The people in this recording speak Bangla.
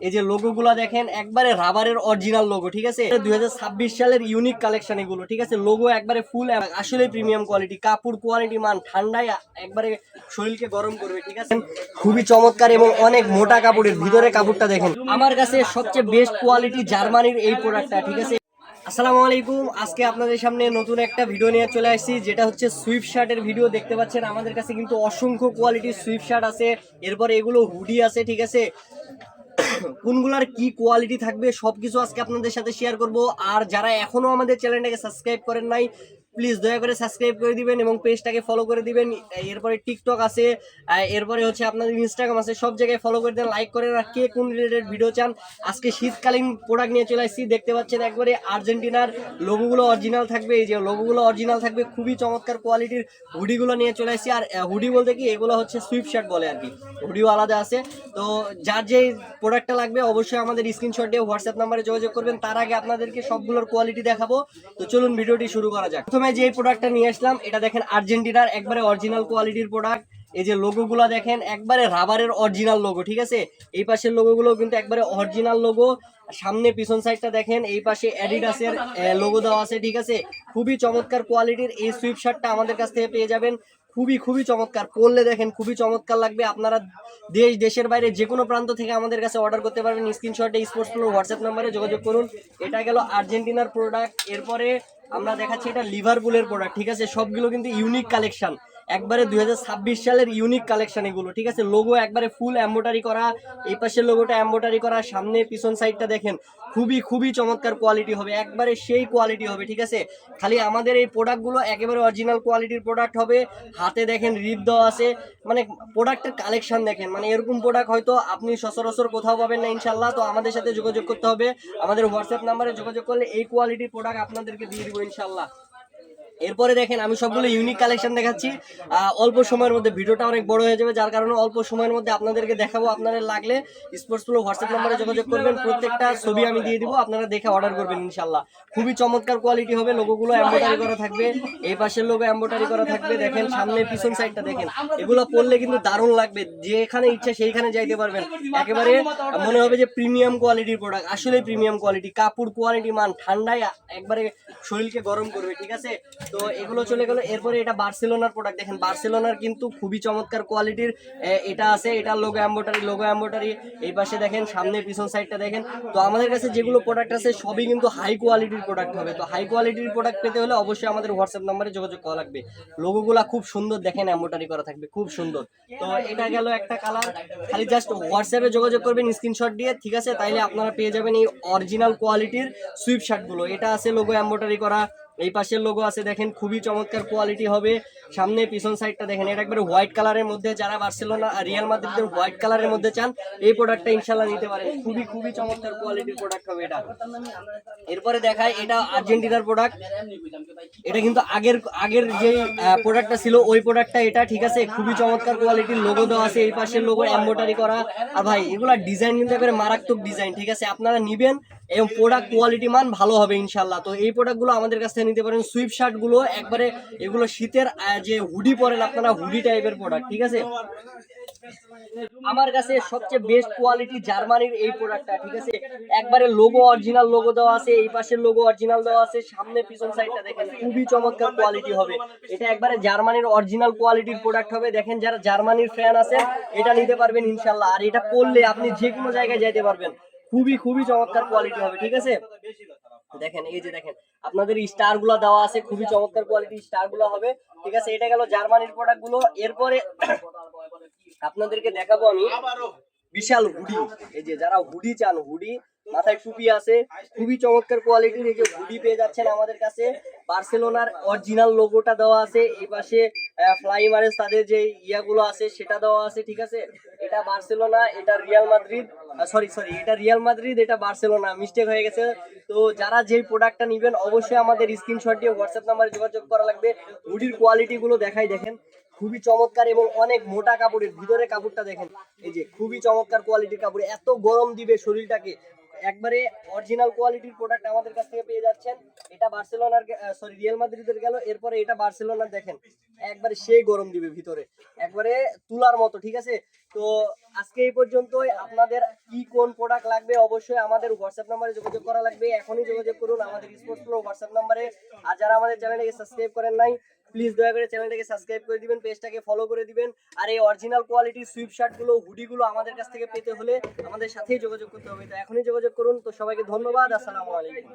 এই যে লোগোগুলো দেখেন, একবারে রাবারের অরিজিনাল লোগো ঠিক আছে? দুই হাজার ছাব্বিশ সালের ইউনিক কালেকশন এগুলো, ঠিক আছে? লোগো একবারে ফুল আসলে প্রিমিয়াম কোয়ালিটি কাপড় কোয়ালিটি মান ঠান্ডায় একবারে শরীরকে গরম করবে, ঠিক আছে? খুবই চমৎকার এবং অনেক মোটা কাপড়ের ভিতরে কাপড়টা দেখেন। আমার কাছে সবচেয়ে বেস্ট কোয়ালিটি জার্মানির এই প্রোডাক্টটা ঠিক আছে? আসসালামু আলাইকুম। আজকে আপনাদের সামনে নতুন একটা ভিডিও নিয়ে চলে আসছি, যেটা হচ্ছে সুইফট শার্টের ভিডিও দেখতে পাচ্ছেন, আমাদের কাছে কিন্তু অসংখ্য কোয়ালিটির সুইফট শার্ট আছে। এরপরে এগুলো হুডি আছে, ঠিক আছে? কোনগুলার কি কোয়ালিটি থাকবে, সবকিছু আজকে আপনাদের সাথে শেয়ার করব। আর যারা এখনও আমাদের চ্যানেলটাকে সাবস্ক্রাইব করেন নাই প্লিজ দয়া করে সাবস্ক্রাইব করে দিবেন এবং পেজটাকে ফলো করে দিবেন। এরপরে টিকটক আছে এরপরে হচ্ছে আপনাদের ইনস্টাগ্রাম আছে, সব জায়গায় ফলো করে দেন লাইক করেন আর কে কোন রিলেটেড ভিডিও চান। আজকে শীতকালীন প্রোডাক্ট নিয়ে চলে আসছি, দেখতে পাচ্ছেন একবারে আর্জেন্টিনার লোগোগুলো অরিজিনাল থাকবে, এই যে লোগোগুলো অরিজিনাল থাকবে, খুবই চমৎকার কোয়ালিটির হুডিগুলো নিয়ে চলে আসছি। আর হুডি বলতে কি, এগুলো হচ্ছে সুইফট শার্ট বলে আর কি হুডিও আলাদা আছে। তো যার যে প্রোডাক্টটা লাগবে, অবশ্যই আমাদের স্ক্রিনশট দিয়ে হোয়াটসঅ্যাপ নাম্বারে যোগাযোগ করবেন, তার আগে আপনাদেরকে সবগুলোর কোয়ালিটি দেখাবো। তো চলুন ভিডিওটি শুরু করা যাক। প্রথমে যে প্রোডাক্টটা নিয়ে আসলাম এটা দেখেন আর্জেন্টিনার একবারে অরিজিনাল কোয়ালিটির প্রোডাক্ট এই যে লোগোগুলো দেখেন, একবারে রাবারের অরিজিনাল লোগো ঠিক আছে? এই পাশের লোগোগুলো কিন্তু একবারে অরিজিনাল লোগো সামনে পিছন সাইডটা দেখেন, এই পাশে অ্যাডিডাসের লোগো দেওয়া আছে, ঠিক আছে? খুবই চমৎকার কোয়ালিটির এই সুইপ শার্টটা আমাদের কাছ থেকে পেয়ে যাবেন। খুবই খুবই চমৎকার। পরলে দেখেন খুবই চমৎকার লাগবে। আপনারা দেশ, দেশের বাইরে যে কোনো প্রান্ত থেকে আমাদের কাছে অর্ডার করতে পারবেন। স্ক্রিনশটে স্পোর্টস প্রো হোয়াটসঅ্যাপ নাম্বারে যোগাযোগ করুন। এটা গেল আর্জেন্টিনার প্রোডাক্ট এরপরে আমরা দেখাচ্ছি এটা লিভারপুলের প্রোডাক্ট ঠিক আছে? সবগুলো কিন্তু ইউনিক কালেকশন একবারে দু হাজার ছাব্বিশ সালের ইউনিক কালেকশন এগুলো, ঠিক আছে? লোগো একবারে ফুল এম্বোটারি করা, এই পাশের লোগোটা এম্বোটারি করা, সামনে পিছন সাইডটা দেখেন, খুবই খুবই চমৎকার কোয়ালিটি হবে, একবারে সেই কোয়ালিটি হবে, ঠিক আছে? খালি আমাদের এই প্রোডাক্টগুলো একেবারে অরিজিনাল কোয়ালিটির প্রোডাক্ট হবে, হাতে দেখেন রিপ দেওয়া আছে মানে প্রোডাক্টের কালেকশন দেখেন মানে এরকম প্রোডাক্ট হয়তো আপনি সচরাচর কোথাও পাবেন না ইনশাল্লাহ তো আমাদের সাথে যোগাযোগ করতে হবে, আমাদের হোয়াটসঅ্যাপ নাম্বারে যোগাযোগ করলে এই কোয়ালিটির প্রোডাক্ট আপনাদেরকে দিয়ে দিব ইনশাল্লাহ এরপরে দেখেন, আমি সবগুলো ইউনিক কালেকশন দেখাচ্ছি। অল্প সময়ের মধ্যে ভিডিওটা অনেক বড় হয়ে যাবে, যার কারণে অল্প সময়ের মধ্যে আপনাদেরকে দেখাবো, আপনাদের লাগলে স্পোর্টস প্রো হোয়াটসঅ্যাপ নাম্বারে যোগাযোগ করবেন, প্রত্যেকটা ছবি আমি দিয়ে দিব, আপনারা দেখে অর্ডার করবেন ইনশাল্লাহ খুবই চমৎকার কোয়ালিটি হবে লোগোগুলো এম্বোটারি করা থাকবে, এই পাশের লোগো এম্বোটারি করা থাকবে, দেখেন, সামনে পিছন সাইডটা দেখেন, এগুলো পরলে কিন্তু দারুণ লাগবে, যেখানে ইচ্ছা সেইখানে যাইতে পারবেন। একেবারে মনে হবে যে প্রিমিয়াম কোয়ালিটির প্রোডাক্ট আসলে প্রিমিয়াম কোয়ালিটি কাপড় কোয়ালিটি মান ঠান্ডায় একবারে শরীরকে গরম করবে, ঠিক আছে? তো এগুলো চলে গেল। এরপরে এটা বার্সেলোনার প্রোডাক্ট দেখেন, বার্সেলোনার কিন্তু খুবই চমৎকার কোয়ালিটির এটা আছে, এটা লোগো এম্বোটারি লোগো এম্বোটারি এই পাশে দেখেন, সামনে পিছন সাইডটা দেখেন। তো আমাদের কাছে যেগুলো প্রোডাক্ট আছে, সবই কিন্তু হাই কোয়ালিটির প্রোডাক্ট হবে। তো হাই কোয়ালিটির প্রোডাক্ট পেতে হলে অবশ্যই আমাদের হোয়াটসঅ্যাপ নাম্বারে যোগাযোগ করা লাগবে। লোগোগুলা খুব সুন্দর, দেখেন এম্বোটারি করা থাকবে, খুব সুন্দর। তো এটা গেল একটা কালার খালি জাস্ট হোয়াটসঅ্যাপে যোগাযোগ করবেন স্ক্রিনশট দিয়ে, ঠিক আছে? তাইলে আপনারা পেয়ে যাবেন এই অরিজিনাল কোয়ালিটির সুইপ শার্টগুলো এটা আছে লোগো এম্বোটারি করা। এই পাশের লোগো আছে, দেখেন, খুবই চমৎকার কোয়ালিটি হবে। সামনে পিছন সাইডটা দেখেন, এটা একবারে হোয়াইট কালারের মধ্যে যারা বার্সেলোনা আর রিয়াল মাদ্রিদের হোয়াইট কালারের মধ্যে চান, এই প্রোডাক্টটা ইনশাল্লাহ নিতে পারেন। খুবই খুবই চমৎকার কোয়ালিটির প্রোডাক্ট হবে এটা। এরপরে দেখায় এটা আর্জেন্টিনার প্রোডাক্ট এটা কিন্তু আগের আগের যে প্রোডাক্টটা ছিল, ওই প্রোডাক্টটা এটা, ঠিক আছে? খুবই চমৎকার কোয়ালিটির লোগো দেওয়া আছে, এই পাশের লোগো এম্বোটারি করা। আর ভাই, এগুলা ডিজাইন কিন্তু একবারে মারাত্মক ডিজাইন ঠিক আছে? আপনারা নিবেন, এবং প্রোডাক্ট কোয়ালিটি মান ভালো হবে ইনশাল্লাহ তো এই প্রোডাক্টগুলো আমাদের কাছ নিতে পারেন সুইপ শার্টগুলো একবারে এগুলো শীতের যে হুডি পরেন আপনারা হুডি টাইপের প্রোডাক্ট ঠিক আছে? আমার কাছে সবচেয়ে বেস্ট কোয়ালিটি জার্মানির এই প্রোডাক্টটা ঠিক আছে? একবারে লোগো অরিজিনাল লোগো দেওয়া আছে, এই পাশের লোগো অরিজিনাল দেওয়া আছে, সামনে পিছন সাইডটা দেখেন, খুবই চমৎকার কোয়ালিটি হবে। এটা একবারে জার্মানির অরিজিনাল কোয়ালিটির প্রোডাক্ট হবে। দেখেন যারা জার্মানির ফ্যান আছে এটা নিতে পারবেন ইনশাল্লাহ আর এটা পরলে আপনি যে কোনো জায়গায় যাইতে পারবেন। খুবই খুবই চমৎকার কোয়ালিটি হবে, ঠিক আছে? দেখেন, এই যে দেখেন, আপনাদের স্টারগুলো দেওয়া আছে, খুবই চমৎকার কোয়ালিটি স্টারগুলো হবে, ঠিক আছে? এটা গেল জার্মানির প্রোডাক্টগুলো। এরপরে আপনাদেরকে দেখাবো আমি বিশাল হুডি এই যে যারা হুডি চান হুডি মাথায় টুপি আছে, খুবই চমৎকার কোয়ালিটির এই যে হুডি পেয়ে যাচ্ছেন আমাদের কাছে। বার্সেলোনার অরিজিনাল লোগোটা দেওয়া আছে, এই পাশে ফ্লাইমারেস তাদের যে ইয়াগুলো আছে, সেটা দেওয়া আছে, ঠিক আছে? এটা বার্সেলোনা, এটা রিয়াল মাদ্রিদ সরি সরি এটা রিয়াল মাদ্রিদ, এটা বার্সেলোনা মিস্টেক হয়ে গেছে। তো যারা যেই প্রোডাক্টটা নেবেন, অবশ্যই আমাদের স্ক্রিনশট দিয়ে হোয়াটসঅ্যাপ নাম্বারে যোগাযোগ করা লাগবে। হুডির কোয়ালিটি গুলো দেখাই দেখেন। খুবই চমৎকার এবং অনেক মোটা কাপড়ের ভিতরে কাপড়টা দেখেন। এই যে, খুবই চমৎকার কোয়ালিটির কাপড়, এত গরম দিবে শরীরটাকে। একবারে অরিজিনাল কোয়ালিটির প্রোডাক্ট আমাদের কাছ থেকে পেয়ে যাচ্ছেন। এটা বার্সেলোনার সরি রিয়াল মাদ্রিদের গেল। এরপরে এটা বার্সেলোনার দেখেন, একবারে সেই গরম দিবে ভিতরে। একবারে তুলার মতো, ঠিক আছে? তো আজকে এই পর্যন্তই। আপনাদের কি কোন প্রোডাক্ট লাগবে অবশ্যই আমাদের হোয়াটসঅ্যাপ নাম্বারে যোগাযোগ করা লাগবে। এখনই যোগাযোগ করুন আমাদের স্পোর্টস প্রো হোয়াটসঅ্যাপ নাম্বারে আর যারা আমাদের চ্যানেলটাকে সাবস্ক্রাইব করেন নাই প্লিজ দয়া করে চ্যানেলটাকে সাবস্ক্রাইব করে দিবেন পেজটাকে ফলো করে দিবেন। আর এই অরিজিনাল কোয়ালিটির সুইপ শার্টগুলো হুডিগুলো আমাদের কাছ থেকে পেতে হলে আমাদের সাথেই যোগাযোগ করতে হবে। তো এখনই যোগাযোগ করুন। তো সবাইকে ধন্যবাদ। আসসালামু আলাইকুম।